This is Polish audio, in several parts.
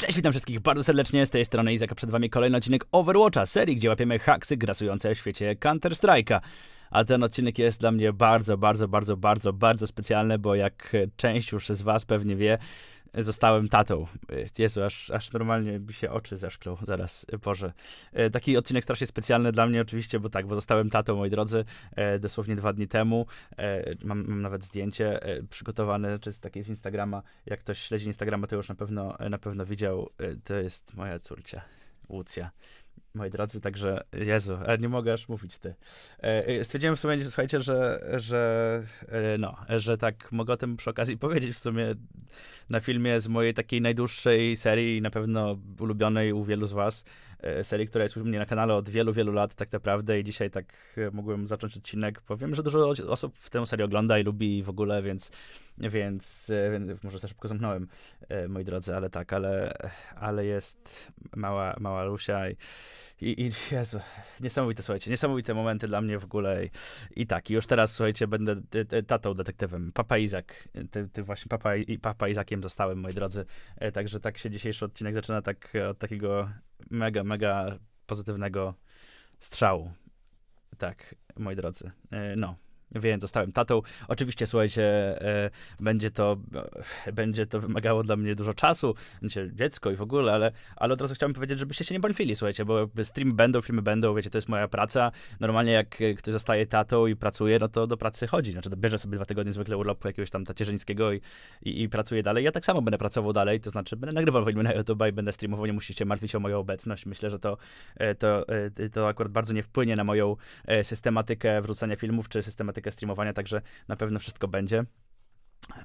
Cześć, witam wszystkich bardzo serdecznie, z tej strony Izaka, przed wami kolejny odcinek Overwatcha, serii, gdzie łapiemy haksy grasujące w świecie Counter-Strike'a. A ten odcinek jest dla mnie bardzo, bardzo, bardzo, bardzo, bardzo specjalny, bo jak część już z was pewnie wie, zostałem tatą. Jezu, aż, aż normalnie mi się oczy zeszklą zaraz, Boże. E, Taki odcinek strasznie specjalny dla mnie oczywiście, bo tak, bo zostałem tatą, moi drodzy, e, dosłownie dwa dni temu. E, Mam, mam nawet zdjęcie e, przygotowane, czy takie z Instagrama. Jak ktoś śledzi Instagrama, to już na pewno, na pewno widział. E, To jest moja córcia, Łucja. Moi drodzy, także Jezu, ale nie mogę aż mówić ty. E, e, Stwierdziłem w sumie, słuchajcie, że, że e, no, że tak mogę o tym przy okazji powiedzieć w sumie na filmie z mojej takiej najdłuższej serii, na pewno ulubionej u wielu z was, serii, która jest u mnie na kanale od wielu, wielu lat tak naprawdę i dzisiaj tak mogłem zacząć odcinek, bo wiem, że dużo osób w tę serię ogląda i lubi w ogóle, więc, więc, więc może za szybko zamknąłem, moi drodzy, ale tak, ale, ale jest mała, mała Lusia i, i, i Jezu, niesamowite, słuchajcie, niesamowite momenty dla mnie w ogóle i, i tak, już teraz, słuchajcie, będę tatą detektywem, Papa Izak, ty, ty właśnie Papa, Papa Izakiem zostałem, moi drodzy, E, Także tak się dzisiejszy odcinek zaczyna tak od takiego mega, mega pozytywnego strzału. Tak, moi drodzy. E, No. Więc zostałem tatą. Oczywiście, słuchajcie, e, będzie to, e, będzie to wymagało dla mnie dużo czasu, będzie dziecko i w ogóle, ale, ale od razu chciałem powiedzieć, żebyście się nie bądźwili, słuchajcie, bo jakby streamy będą, filmy będą, wiecie, to jest moja praca. Normalnie jak e, ktoś zostaje tatą i pracuje, no to do pracy chodzi. Znaczy, bierze sobie dwa tygodnie zwykle urlopu jakiegoś tam tacierzyńskiego i, i, i pracuje dalej. Ja tak samo będę pracował dalej, to znaczy będę nagrywał filmy na YouTube i będę streamował, nie musicie martwić o moją obecność. Myślę, że to, to, to akurat bardzo nie wpłynie na moją systematykę wrzucania filmów, czy systematykę streamowania, także na pewno wszystko będzie.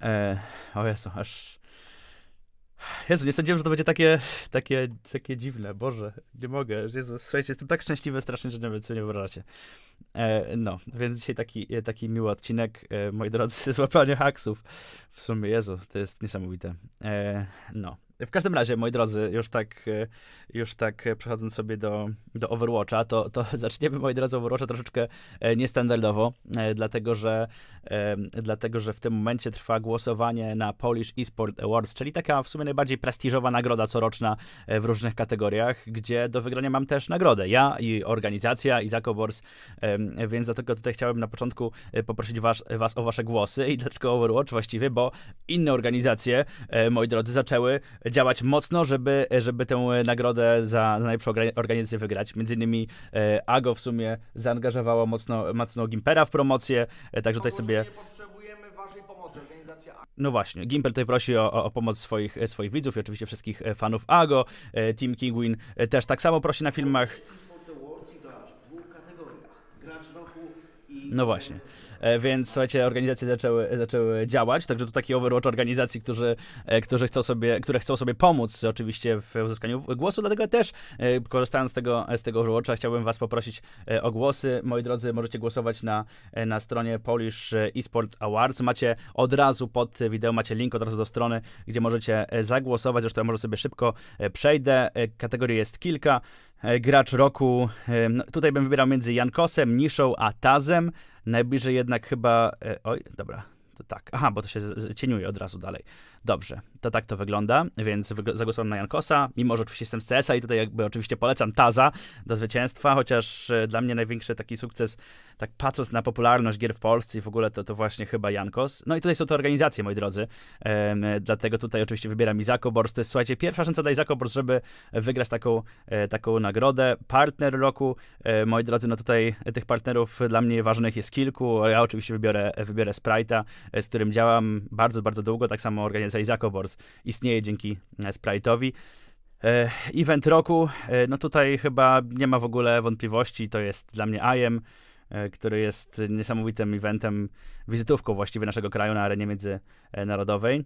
E, o Jezu, aż... Jezu, nie sądziłem, że to będzie takie, takie, takie dziwne, Boże, nie mogę, Jezu, słuchajcie, jestem tak szczęśliwy strasznie, że nawet sobie nie wyobrażacie. E, no, więc dzisiaj taki, e, taki miły odcinek, e, moi drodzy, złapanie haksów. W sumie, Jezu, to jest niesamowite. E, no, w każdym razie, moi drodzy, już tak, e, już tak e, przechodząc sobie do, do Overwatcha, to, to zaczniemy, moi drodzy, Overwatcha troszeczkę e, niestandardowo, dlatego, że, dlatego, że w tym momencie trwa głosowanie na Polish Esport Awards, czyli taka w sumie najbardziej prestiżowa nagroda coroczna w różnych kategoriach, gdzie do wygrania mam też nagrodę. Ja i organizacja, i Zakobors, więc dlatego tutaj chciałem na początku poprosić was, was o wasze głosy i dlaczego Overwatch właściwie, bo inne organizacje, moi drodzy, zaczęły działać mocno, żeby, żeby tę nagrodę za, za najlepszą orga- organizację wygrać. Między innymi e, AGO w sumie zaangażowało mocno, mocno Gimpera w promocję, e, także tutaj sobie... Nie potrzebujemy waszej pomocy, organizacja A. No właśnie, Gimper tutaj prosi o, o, pomoc swoich, e, swoich widzów i oczywiście wszystkich e, fanów AGO. E, Team Kingwin e, też tak samo prosi na filmach. Sport Awards i gracz w dwóch kategoriach. Gracz roku i... No właśnie. E, Więc słuchajcie, organizacje zaczęły, zaczęły działać, także to taki Overwatch organizacji, którzy, e, którzy chcą sobie, które chcą sobie pomóc oczywiście w uzyskaniu głosu, dlatego też e, korzystając z tego, z tego Overwatcha chciałbym was poprosić o głosy. Moi drodzy, możecie głosować na, na stronie Polish eSport Awards. Macie od razu pod wideo, macie link od razu do strony, gdzie możecie zagłosować, zresztą ja może sobie szybko przejdę. Kategorii jest kilka. E, Gracz roku, e, no, tutaj bym wybierał między Jankosem, Niszą a Tazem. Najbliżej jednak chyba. E, oj, dobra. To tak. Aha, bo to się cieniuje od razu dalej. Dobrze, to tak to wygląda, więc zagłosowałem na Jankosa, mimo że oczywiście jestem z CS-a i tutaj jakby oczywiście polecam Taza do zwycięstwa, chociaż e, dla mnie największy taki sukces, tak patrząc na popularność gier w Polsce i w ogóle to, to właśnie chyba Jankos. No i tutaj są te organizacje, moi drodzy, e, dlatego tutaj oczywiście wybieram Izako Bors. To jest, słuchajcie, pierwsza szansa dla Izako Bors, żeby wygrać taką, e, taką nagrodę. Partner roku, e, moi drodzy, no tutaj tych partnerów dla mnie ważnych jest kilku. Ja oczywiście wybiorę, wybiorę Sprite'a, e, z którym działam bardzo, bardzo długo. Tak samo organizacja Izako Bors istnieje dzięki e, Sprite'owi. E, Event roku, e, no tutaj chyba nie ma w ogóle wątpliwości, to jest dla mnie IEM, który jest niesamowitym eventem, wizytówką właściwie naszego kraju na arenie międzynarodowej.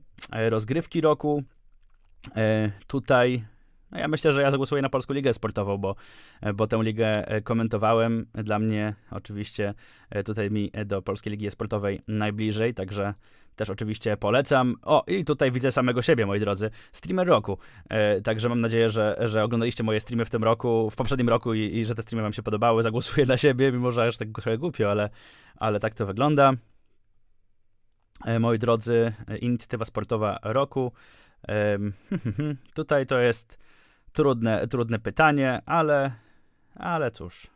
Rozgrywki roku, tutaj ja myślę, że ja zagłosuję na Polską Ligę Sportową, bo, bo tę ligę e, komentowałem. Dla mnie oczywiście e, tutaj mi e, do Polskiej Ligi Sportowej najbliżej, także też oczywiście polecam. O, i tutaj widzę samego siebie, moi drodzy. Streamer roku. Także mam nadzieję, że, że oglądaliście moje streamy w tym roku, w poprzednim roku i, i że te streamy wam się podobały. Zagłosuję na siebie, mimo że aż tak trochę głupio, ale, ale tak to wygląda. Moi drodzy, inicjatywa sportowa roku. Tutaj to jest trudne, trudne pytanie, ale, ale cóż.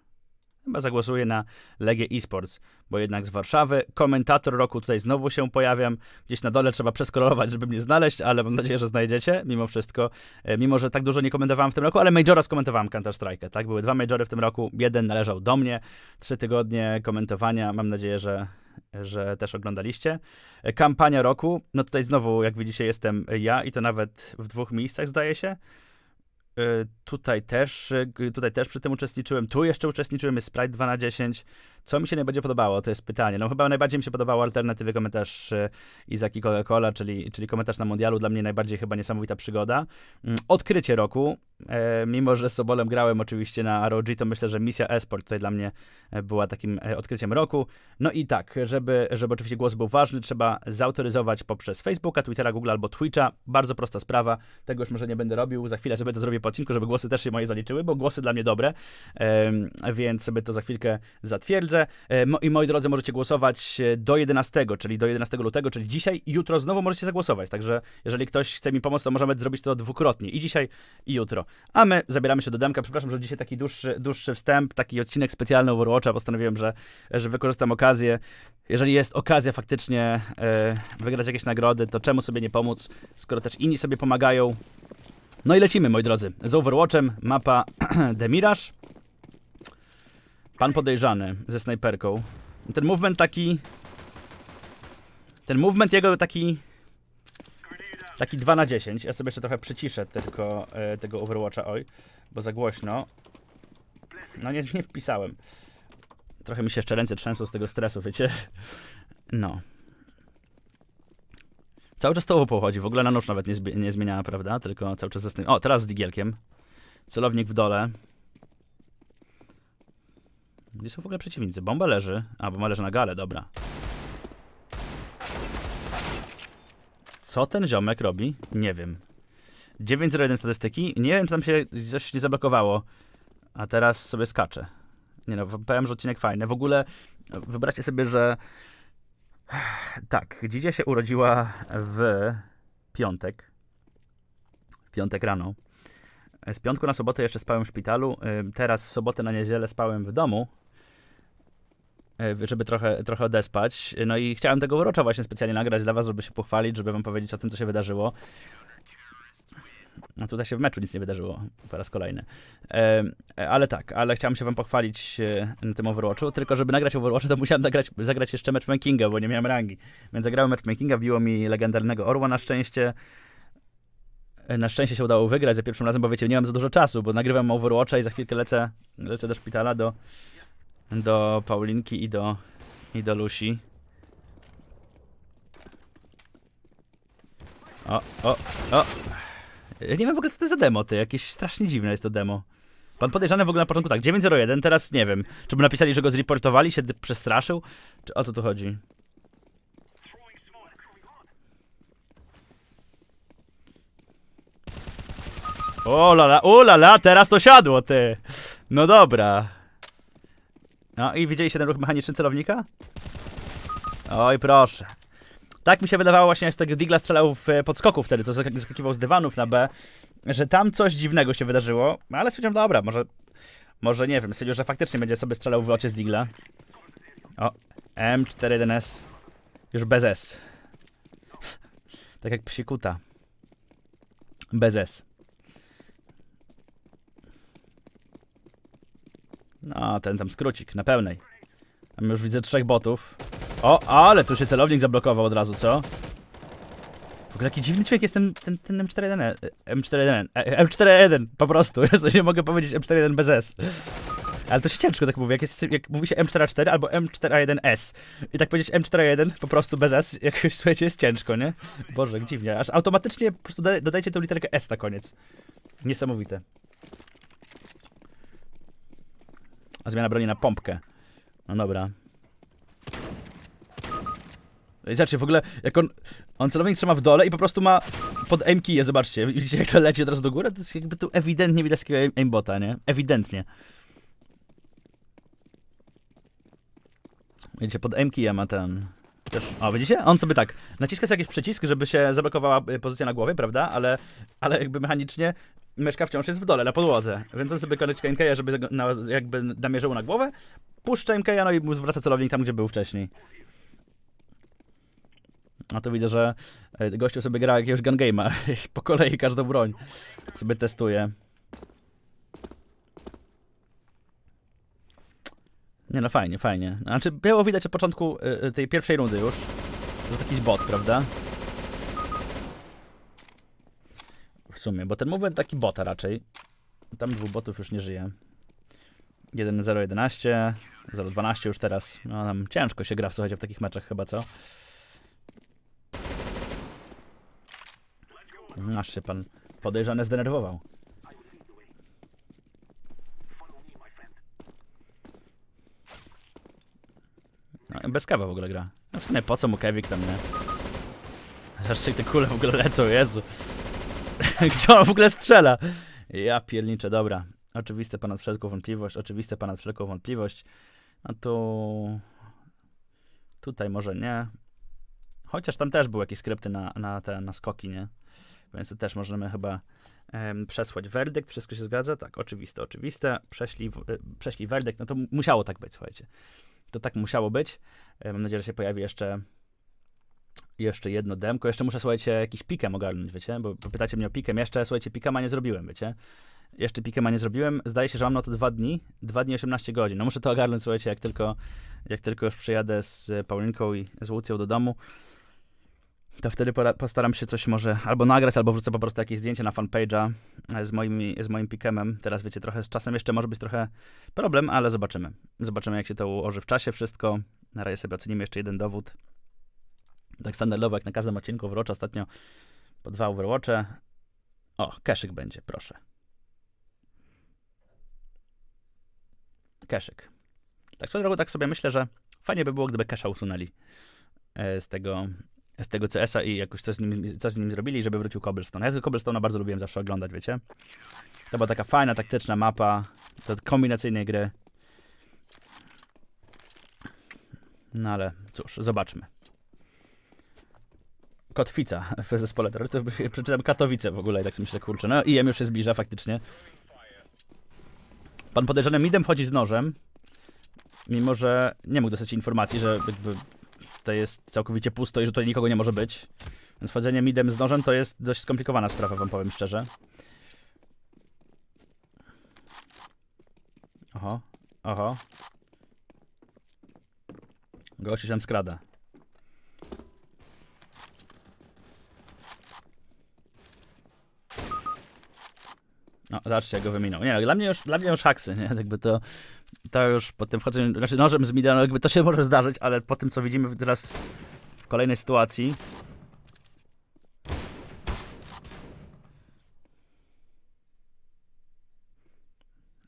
Chyba zagłosuję na Legię Esports, bo jednak z Warszawy. Komentator roku tutaj znowu się pojawiam. Gdzieś na dole trzeba przeskrolować, żeby mnie znaleźć, ale mam nadzieję, że znajdziecie mimo wszystko. E, Mimo, że tak dużo nie komentowałem w tym roku, ale Majora skomentowałem Counter Strike, tak? Były dwa Majory w tym roku. Jeden należał do mnie. Trzy tygodnie komentowania. Mam nadzieję, że, że też oglądaliście. E, Kampania roku. No tutaj znowu, jak widzicie, jestem ja i to nawet w dwóch miejscach, zdaje się. Y, Tutaj też, y, tutaj też przy tym uczestniczyłem. Tu jeszcze uczestniczyłem, jest Sprite 2 na 10. Co mi się najbardziej podobało, to jest pytanie. No chyba najbardziej mi się podobał alternatywy komentarz y, Izaki Coca-Cola, czyli, czyli komentarz na mundialu. Dla mnie najbardziej chyba niesamowita przygoda. Mm, Odkrycie roku. E, mimo, że z Sobolem grałem oczywiście na ROG, to myślę, że misja esport tutaj dla mnie e, była takim e, odkryciem roku. No i tak, żeby, żeby oczywiście głos był ważny, trzeba zautoryzować poprzez Facebooka, Twittera, Google albo Twitcha. Bardzo prosta sprawa. Tego już może nie będę robił. Za chwilę sobie to zrobię po odcinku, żeby głosy też się moje zaliczyły, bo głosy dla mnie dobre. Więc sobie to za chwilkę zatwierdzę. I moi drodzy, możecie głosować do 11, czyli do 11 lutego, czyli dzisiaj i jutro znowu możecie zagłosować. Także jeżeli ktoś chce mi pomóc, to możemy zrobić to dwukrotnie. I dzisiaj, i jutro. A my zabieramy się do demka. Przepraszam, że dzisiaj taki dłuższy, dłuższy wstęp, taki odcinek specjalny Overwatcha. Postanowiłem, że, że wykorzystam okazję. Jeżeli jest okazja faktycznie e, wygrać jakieś nagrody, to czemu sobie nie pomóc, skoro też inni sobie pomagają. No i lecimy, moi drodzy. Z Overwatchem mapa The Mirage. Pan podejrzany ze snajperką. Ten movement taki... Ten movement jego taki... Taki 2 na 10. Ja sobie jeszcze trochę przyciszę tylko e, tego Overwatcha, oj, bo za głośno. No nie, nie wpisałem. Trochę mi się jeszcze ręce trzęsą z tego stresu, wiecie? No. Cały czas to pochodzi, w ogóle na nóż nawet nie, zbi- nie prawda? Tylko cały czas ze snaj- O, teraz z digielkiem. Celownik w dole. Gdzie są w ogóle przeciwnicy? Bomba leży. A, bomba leży na gale, dobra. Co ten ziomek robi? Nie wiem. 901 statystyki. Nie wiem, czy tam się coś nie zablokowało. A teraz sobie skaczę. Nie no, powiem, że odcinek fajny. W ogóle wyobraźcie sobie, że tak, Dzidzia się urodziła w piątek. W piątek rano. Z piątku na sobotę jeszcze spałem w szpitalu. Teraz w sobotę na niedzielę spałem w domu, żeby trochę, trochę odespać. No i chciałem tego urocza właśnie specjalnie nagrać dla was, żeby się pochwalić, żeby wam powiedzieć o tym, co się wydarzyło. No tutaj się w meczu nic nie wydarzyło po raz kolejny. Em, ale tak, ale chciałem się wam pochwalić e, na tym Overwatchu, tylko żeby nagrać Overwatcha, to musiałem nagrać, zagrać jeszcze matchmakinga, bo nie miałem rangi. Więc zagrałem matchmakinga, biło mi legendarnego Orła na szczęście. E, Na szczęście się udało wygrać za pierwszym razem, bo wiecie, nie mam za dużo czasu, bo nagrywam Overwatcha i za chwilkę lecę, lecę do szpitala, do, do Paulinki i do, i do Lusi. O, o, o. Ja nie wiem w ogóle, co to jest za demo, ty. Jakieś strasznie dziwne jest to demo. Pan podejrzany w ogóle na początku tak, 901, teraz nie wiem. Czy by napisali, że go zreportowali, się przestraszył? Czy o co tu chodzi? O la la, o la la, teraz to siadło, ty. No dobra. No i widzieliście ten ruch mechaniczny celownika? Oj, proszę. Tak mi się wydawało właśnie, jak tego Digla strzelał w e, podskoku wtedy, co zaskakiwał z dywanów na B, że tam coś dziwnego się wydarzyło, ale stwierdziłem, dobra, może, może nie wiem, stwierdził, że faktycznie będzie sobie strzelał w oczy z Digla. O, M41S, już bez S. Tak jak psikuta. Bez S. No, ten tam skrócik, na pełnej. Tam już widzę trzech botów. O, ale tu się celownik zablokował od razu, co? W ogóle jaki dziwny dźwięk jest ten, ten, ten M41. M41. e, M41, po prostu. Jezu, nie mogę powiedzieć M41 bez S. Ale to się ciężko tak mówi, jak, jest, jak mówi się M44 albo M41S. I tak powiedzieć M41 po prostu bez S, jak już słuchajcie, jest ciężko, nie? Boże, dziwnie. Aż automatycznie po prostu doda- dodajcie tę literkę S na koniec. Niesamowite. A zmiana broni na pompkę. No dobra. I Zobaczcie, w ogóle, jak on, on celownik trzyma w dole i po prostu ma pod aim kije, zobaczcie, widzicie jak to leci od razu do góry? To jest jakby tu ewidentnie widać takiego aim- aimbota, nie? Ewidentnie. Widzicie, pod aim kije ma ten, Też, o, widzicie? On sobie tak, naciska sobie jakiś przycisk, żeby się zablokowała y, pozycja na głowie, prawda? Ale, ale jakby mechanicznie myszka wciąż jest w dole, na podłodze. Więc on sobie naciska MK'a, żeby na, jakby namierzył na głowę, puszcza MK'a, no i mu zwraca celownik tam, gdzie był wcześniej. A to widzę, że y, gościu sobie gra jakiegoś gun game'a. po kolei każdą broń sobie testuje. Nie no, fajnie, fajnie. Znaczy, było widać od początku y, y, tej pierwszej rundy już, że to jakiś bot, prawda? W sumie, bo ten movement taki bota raczej. Tam dwóch botów już nie żyje. 1-0-11, 0-12 już teraz. No tam ciężko się gra słuchajcie w takich meczach chyba, co? Mm, Aż się pan podejrzany zdenerwował. No, bez kawa w ogóle gra. No w sumie po co mu Kevik tam, nie? Jak te kule w ogóle lecą, Jezu. Gdzie on w ogóle strzela? Ja pierniczę, dobra. Oczywiste ponad wszelką wątpliwość, oczywiste ponad wszelką wątpliwość. A tu... Tutaj może nie. Chociaż tam też były jakieś skrypty na, na te na skoki, nie? Więc tu też możemy chyba em, przesłać werdykt. Wszystko się zgadza? Tak, oczywiste, oczywiste. Prześlij, w- e, prześlij werdykt. No to musiało tak być, słuchajcie. To tak musiało być. E, Mam nadzieję, że się pojawi jeszcze jeszcze jedno demko. Jeszcze muszę, słuchajcie, jakiś pikem ogarnąć, wiecie? Bo pytacie mnie o pikem. Jeszcze, słuchajcie, pikema nie zrobiłem, wiecie? Jeszcze pikema nie zrobiłem. Zdaje się, że mam na to dwa dni. Dwa dni, 18 godzin. No muszę to ogarnąć, słuchajcie, jak tylko, jak tylko już przyjadę z Paulinką i z Łucją do domu. To wtedy postaram się coś może albo nagrać, albo wrzucę po prostu jakieś zdjęcie na fanpage'a e, z, moimi, z moim pikemem. Teraz wiecie, trochę z czasem jeszcze może być trochę problem, ale zobaczymy. Zobaczymy, jak się to ułoży w czasie wszystko. Na razie sobie ocenimy jeszcze jeden dowód. Tak standardowo, jak na każdym odcinku Overwatch ostatnio po dwa Overwatche. O, keszyk będzie, proszę. Keszyk. Tak swoją drogą, tak sobie myślę, że fajnie by było, gdyby kesza usunęli e, z tego, z tego CS-a i jakoś coś z, nim, coś z nim zrobili, żeby wrócił Cobblestone. Ja Cobblestone'a bardzo lubiłem zawsze oglądać, wiecie? To była taka fajna, taktyczna mapa, to kombinacyjnej gry. No ale cóż, zobaczmy. Kotwica w zespole terrorystów. Przeczytam Katowice w ogóle i tak sobie myślę, kurczę. No IM już się zbliża faktycznie. Pan podejrzany midem wchodzi z nożem, mimo że nie mógł dostać informacji, że jakby to jest całkowicie pusto i że tutaj nikogo nie może być. Więc wchodzenie midem z nożem to jest dość skomplikowana sprawa, wam powiem szczerze. Oho, oho. Gości się tam skrada. No, zobaczcie, jak go wyminął. Nie, dla mnie już, dla mnie już haksy, nie? Jakby to, to już po tym wchodzeniu, znaczy nożem z jakby to się może zdarzyć, ale po tym, co widzimy teraz w kolejnej sytuacji,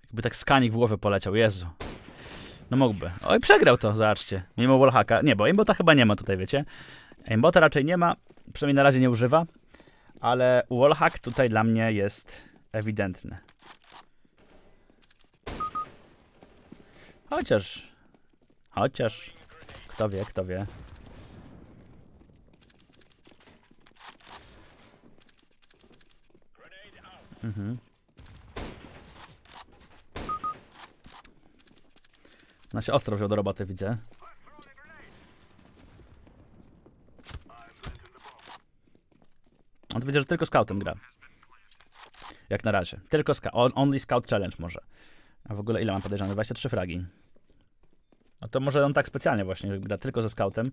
jakby tak skanik w głowę poleciał, Jezu. No mógłby. Oj, przegrał to, zobaczcie. Mimo wallhacka. Nie, bo aimbota chyba nie ma tutaj, wiecie. Aimbota raczej nie ma, przynajmniej na razie nie używa, ale wallhack tutaj dla mnie jest ewidentny. Chociaż, chociaż, kto wie, kto wie. Mhm. No się ostro wziął do roboty, widzę. On to widzę, że tylko scoutem gra. Jak na razie. Tylko scout. On, only scout challenge może. A w ogóle ile mam podejrzane? 23 fragi. A to może on tak specjalnie właśnie gra tylko ze scoutem.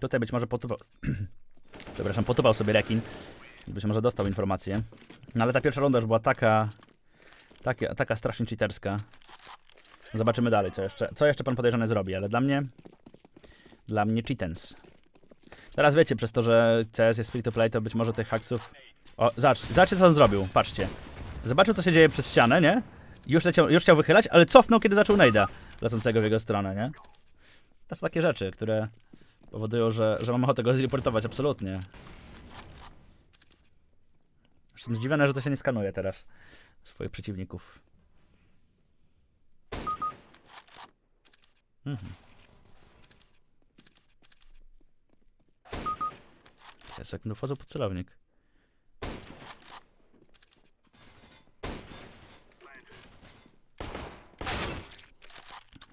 Tutaj być może potupał... Przepraszam, potupał sobie rekin. Być może dostał informację. No ale ta pierwsza runda już była taka... Taka, taka strasznie cheaterska. Zobaczymy dalej, co jeszcze, co jeszcze pan podejrzany zrobi, ale dla mnie... Dla mnie cheatens. Teraz wiecie, przez to, że CS jest free to play, to być może tych haksów... O, zobacz, zobaczcie co on zrobił, patrzcie. Zobaczył co się dzieje przez ścianę, nie? Już, leciał, już chciał wychylać, ale cofnął, kiedy zaczął najda lecącego w jego stronę, nie? To są takie rzeczy, które powodują, że, że mam ochotę go zreportować, absolutnie. Jestem zdziwiony, że to się nie skanuje teraz swoich przeciwników. Mhm. Jest jak no pod celownik.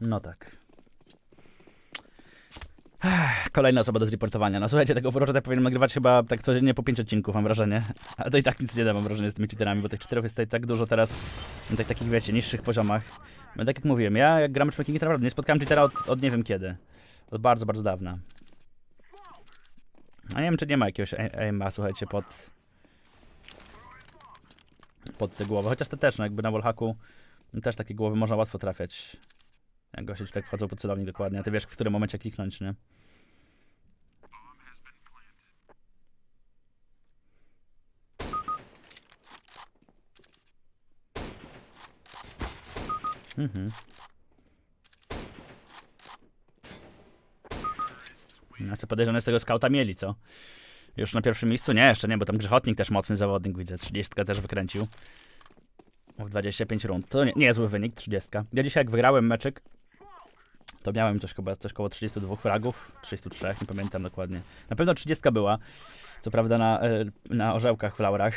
No tak. Kolejna osoba do zreportowania. No słuchajcie, tego Overwatcha tak powinien nagrywać chyba tak codziennie po 5 odcinków, mam wrażenie. A to i tak nic nie da, mam wrażenie, z tymi cheaterami, bo tych cheaterów jest tutaj tak dużo teraz na tak, takich, wiecie, niższych poziomach. No tak jak mówiłem, ja jak gram to naprawdę nie spotkałem cheatera od, od nie wiem kiedy. Od bardzo, bardzo dawna. A nie wiem, czy nie ma jakiegoś aim- aima, słuchajcie, pod... pod te głowy. Chociaż to też, no jakby na wallhacku też takie głowy można łatwo trafiać. Jak goście ci tak wchodzą po celownik dokładnie, a ty wiesz, w którym momencie kliknąć, nie? Mhm. Sobie podejrzane z tego skauta mieli, co? Już na pierwszym miejscu? Nie, jeszcze nie, bo tam Grzechotnik też mocny zawodnik, widzę. 30 też wykręcił. W 25 rund. To nie, niezły wynik, 30. Ja dzisiaj jak wygrałem meczek, to miałem coś coś koło 32 fragów, 33, nie pamiętam dokładnie. Na pewno 30 była, co prawda na, e, na orzełkach w laurach.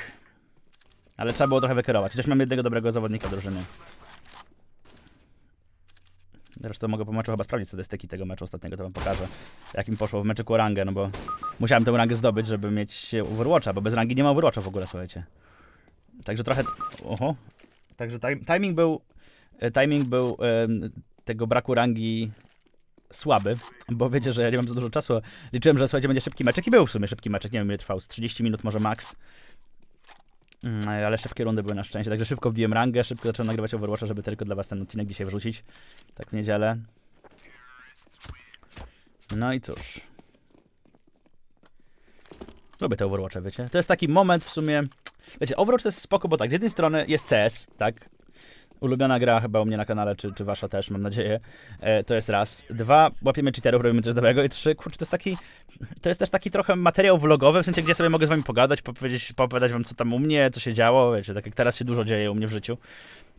Ale trzeba było trochę wykierować. Chociaż mam jednego dobrego zawodnika w drużynie. Zresztą mogę po meczu chyba sprawdzić statystyki tego meczu ostatniego, to wam pokażę. Jak mi poszło w meczyku o rangę, no bo musiałem tę rangę zdobyć, żeby mieć Overwatcha, bo bez rangi nie ma Overwatcha w ogóle, słuchajcie. Także trochę... Oho. Także tim- timing był... e, Timing był em, tego braku rangi słaby, bo wiecie, że ja nie mam za dużo czasu. Liczyłem, że słuchajcie, będzie szybki meczek i był w sumie szybki meczek, nie wiem ile trwał, z 30 minut może max. Mm, Ale szybkie rundy były na szczęście, także szybko wbiłem rangę, szybko zacząłem nagrywać Overwatcha, żeby tylko dla was ten odcinek dzisiaj wrzucić. Tak w niedzielę. No i cóż. Lubię te Overwatche, wiecie. To jest taki moment w sumie... Wiecie, Overwatch to jest spoko, bo tak, z jednej strony jest CS, tak? Ulubiona gra chyba u mnie na kanale, czy, czy wasza też, mam nadzieję. E, to jest raz. Dwa, łapiemy cheaterów, robimy coś dobrego. I trzy, kurczę, to jest taki... To jest też taki trochę materiał vlogowy, w sensie, gdzie sobie mogę z wami pogadać, powiedzieć, opowiadać wam, co tam u mnie, co się działo, wiecie, tak jak teraz się dużo dzieje u mnie w życiu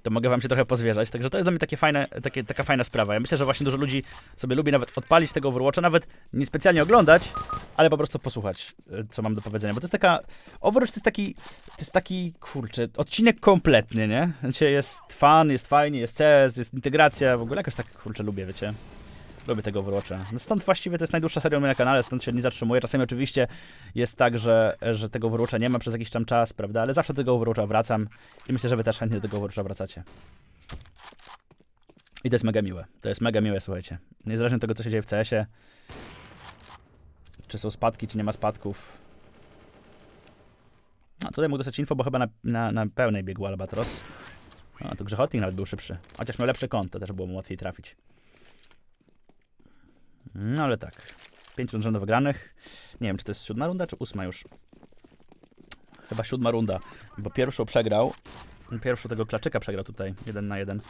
to mogę wam się trochę pozwierzać. Także to jest dla mnie takie fajne, takie, taka fajna sprawa. Ja myślę, że właśnie dużo ludzi sobie lubi nawet odpalić tego Overwatcha, nawet nie specjalnie oglądać, ale po prostu posłuchać, y, co mam do powiedzenia. Bo to jest taka. Overwatch to jest taki. To jest taki, kurczę, odcinek kompletny, nie? Znaczy jest fan, jest fajnie, jest CS, jest integracja, w ogóle jakoś tak, kurczę, lubię, wiecie. Lubię tego Overwatcha. No stąd właściwie to jest najdłuższa seria na kanale, stąd się nie zatrzymuję. Czasami oczywiście jest tak, że, że tego Overwatcha nie ma przez jakiś tam czas, prawda? Ale zawsze do tego Overwatcha wracam i myślę, że wy też chętnie do tego Overwatcha wracacie. I to jest mega miłe. To jest mega miłe, słuchajcie. Niezależnie od tego, co się dzieje w CS-ie, czy są spadki, czy nie ma spadków. A tutaj mógł dostać info, bo chyba na, na, na pełnej biegł Albatros. A, to Grzechotnik nawet był szybszy. Chociaż miał lepszy kąt, to też było mu łatwiej trafić. No ale tak. Pięć rund rzędu wygranych. Nie wiem, czy to jest siódma runda, czy ósma już. Chyba siódma runda, bo pierwszą przegrał. Pierwszą tego klaczyka przegrał tutaj, jeden na jeden.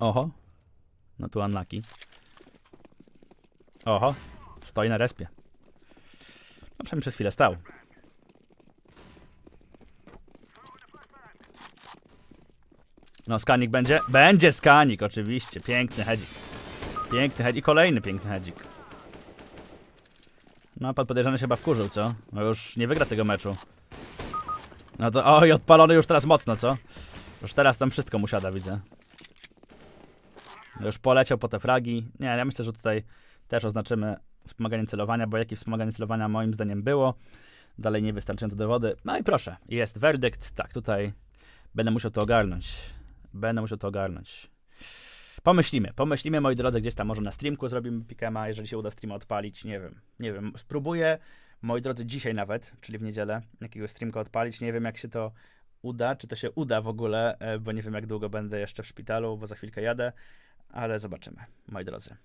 Oho. No tu unlucky. Oho. Stoi na respie. No przynajmniej przez chwilę stał. No skanik będzie? Będzie skanik, oczywiście. Piękny hedzik. Piękny hedzik. I kolejny piękny hedzik. No, pan podejrzany się chyba wkurzył, co? No już nie wygra tego meczu. No to, oj, odpalony już teraz mocno, co? Już teraz tam wszystko mu siada, widzę. Już poleciał po te fragi. Nie, ja myślę, że tutaj też oznaczymy wspomaganie celowania, bo jakie wspomaganie celowania moim zdaniem było. Dalej niewystarczające dowody. No i proszę, jest werdykt. Tak, tutaj będę musiał to ogarnąć. Będę musiał to ogarnąć. Pomyślimy, pomyślimy, moi drodzy, gdzieś tam może na streamku zrobimy pikema, jeżeli się uda streama odpalić, nie wiem, nie wiem, spróbuję, moi drodzy, dzisiaj nawet, czyli w niedzielę, jakiegoś streamka odpalić, nie wiem jak się to uda, czy to się uda w ogóle, e, bo nie wiem jak długo będę jeszcze w szpitalu, bo za chwilkę jadę, ale zobaczymy, moi drodzy.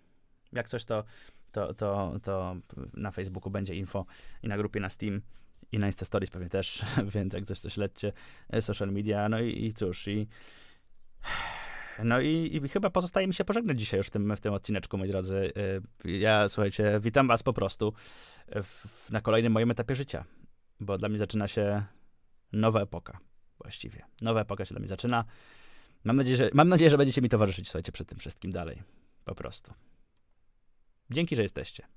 Jak coś to, to, to, to na Facebooku będzie info i na grupie na Steam i na Insta Stories pewnie też, więc jak coś to śledźcie, e, social media, no i, i cóż, i no i, i chyba pozostaje mi się pożegnać dzisiaj już w tym, w tym odcineczku, moi drodzy. Y, Ja, słuchajcie, witam was po prostu w, na kolejnym moim etapie życia, bo dla mnie zaczyna się nowa epoka, właściwie. Nowa epoka się dla mnie zaczyna. Mam nadzieję, że, mam nadzieję, że będziecie mi towarzyszyć, słuchajcie, przy tym wszystkim dalej. Po prostu. Dzięki, że jesteście.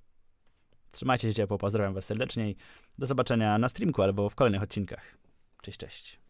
Trzymajcie się ciepło, pozdrawiam was serdecznie i do zobaczenia na streamku albo w kolejnych odcinkach. Cześć, cześć.